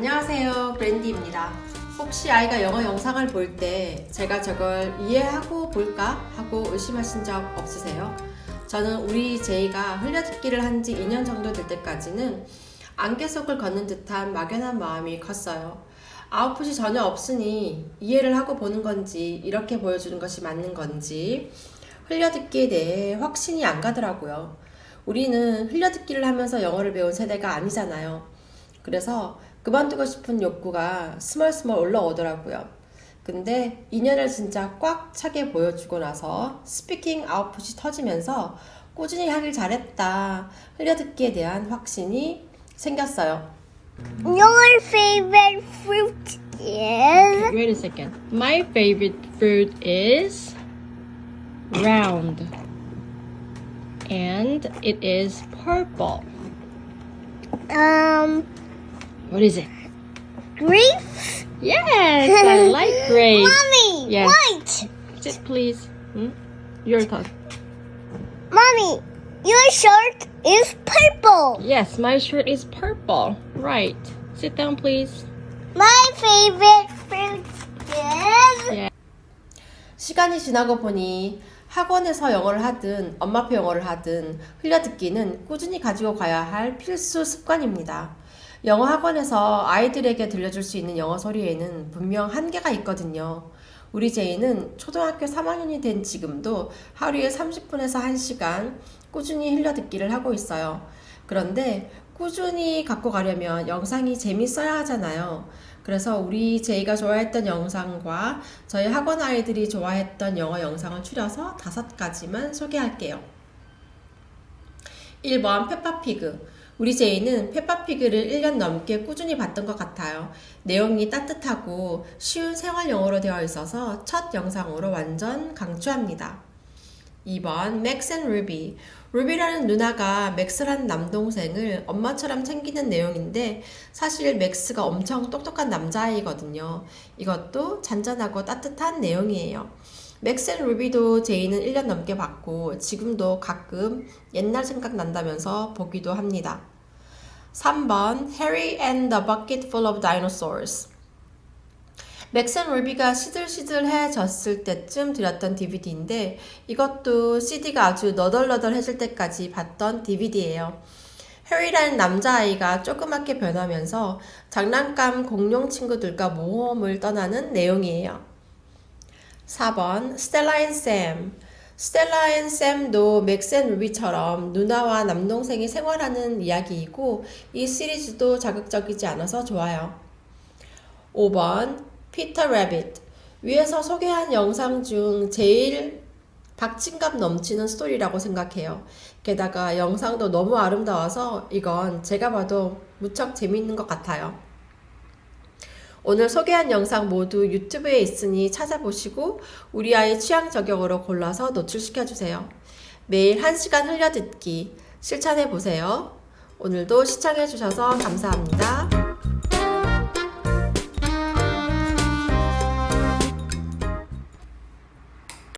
안녕하세요. 브랜디입니다. 혹시 아이가 영어 영상을 볼 때 제가 저걸 이해하고 볼까 하고 의심하신 적 없으세요? 저는 우리 제이가 흘려듣기를 한 지 2년 정도 될 때까지는 안개 속을 걷는 듯한 막연한 마음이 컸어요. 아웃풋이 전혀 없으니 이해를 하고 보는 건지 이렇게 보여주는 것이 맞는 건지 흘려듣기에 대해 확신이 안 가더라고요. 우리는 흘려듣기를 하면서 영어를 배운 세대가 아니잖아요. 그래서 그만두고 싶은 욕구가 스멀스멀 올라오더라고요. 근데 2년을 진짜 꽉 차게 보여주고 나서 스피킹 아웃풋이 터지면서 꾸준히 하길 잘했다. 흘려듣기에 대한 확신이 생겼어요. Your favorite fruit is Wait a second. My favorite fruit is round. And it is purple. um What is it? grapes. Yes, I like grapes. Mommy, Yes. white. Sit, please. Hmm? Your turn. Mommy, your shirt is purple. Yes, my shirt is purple. Right. Sit down, please. My favorite fruit is 시간이 지나고 보니 학원에서 영어를 하든 엄마표 영어를 하든 흘려듣기는 꾸준히 가지고 가야 할 필수 습관입니다. 영어 학원에서 아이들에게 들려줄 수 있는 영어 소리에는 분명 한계가 있거든요. 우리 제이는 초등학교 3학년이 된 지금도 하루에 30분에서 1시간 꾸준히 흘려 듣기를 하고 있어요. 그런데 꾸준히 갖고 가려면 영상이 재밌어야 하잖아요. 그래서 우리 제이가 좋아했던 영상과 저희 학원 아이들이 좋아했던 영어 영상을 추려서 다섯 가지만 소개할게요. 1번 페파피그. 우리 제이는 페파피그를 1년 넘게 꾸준히 봤던 것 같아요. 내용이 따뜻하고 쉬운 생활 영어로 되어 있어서 첫 영상으로 완전 강추합니다. 2번 맥스 앤 루비. 루비라는 누나가 맥스라는 남동생을 엄마처럼 챙기는 내용인데 사실 맥스가 엄청 똑똑한 남자아이거든요. 이것도 잔잔하고 따뜻한 내용이에요. 앤 루비도 제이는 1년 넘게 봤고 지금도 가끔 옛날 생각난다면서 보기도 합니다. 3번 Harry and the Bucket Full of Dinosaurs 앤 루비가 시들시들해졌을 때쯤 들였던 DVD인데 이것도 CD가 아주 너덜너덜해질 때까지 봤던 DVD예요. 해리라는 남자아이가 조그맣게 변하면서 장난감 공룡 친구들과 모험을 떠나는 내용이에요. 4번 스텔라 앤 샘. 스텔라 앤 샘도 앤 루비처럼 누나와 남동생이 생활하는 이야기이고 이 시리즈도 자극적이지 않아서 좋아요. 5번 피터 래빗 위에서 소개한 영상 중 제일 박진감 넘치는 스토리라고 생각해요. 게다가 영상도 너무 아름다워서 이건 제가 봐도 무척 재밌는 것 같아요. 오늘 소개한 영상 모두 유튜브에 있으니 찾아보시고 우리 아이 취향 저격으로 골라서 노출시켜주세요. 매일 1시간 흘려듣기 실천해보세요. 오늘도 시청해주셔서 감사합니다.